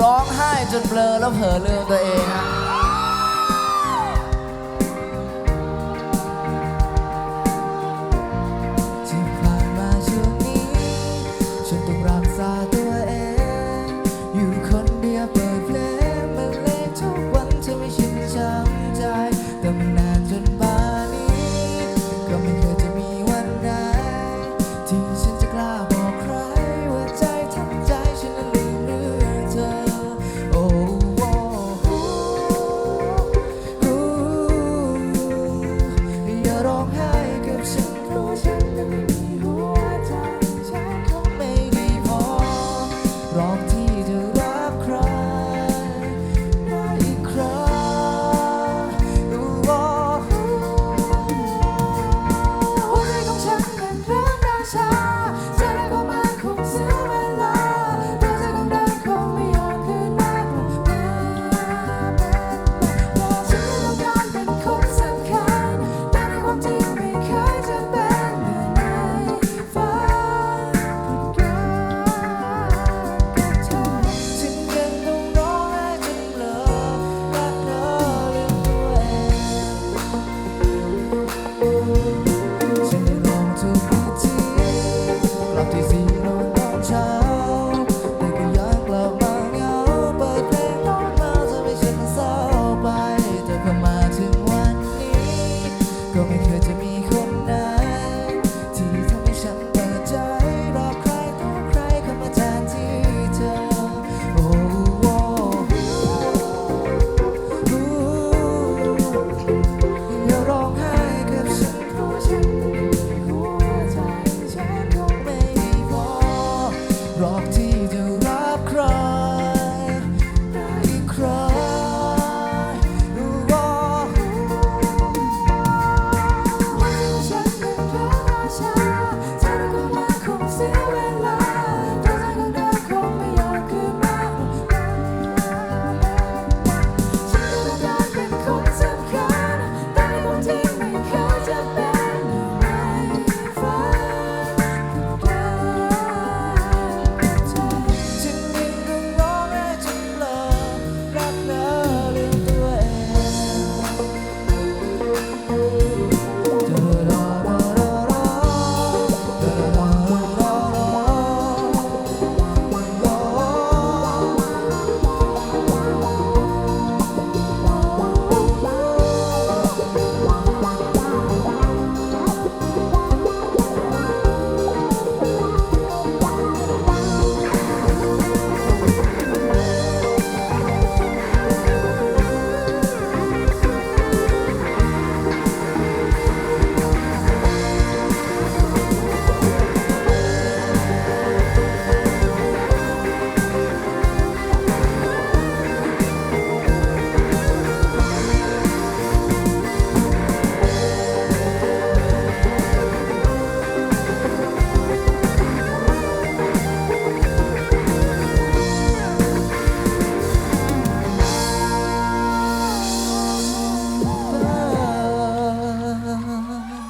ร้องไห้จนเบลอแล้วเผลอลืมตัวเองฮะที่ผ่านมาช่วงนี้ ฉันต้องรักษาตัวเอง rock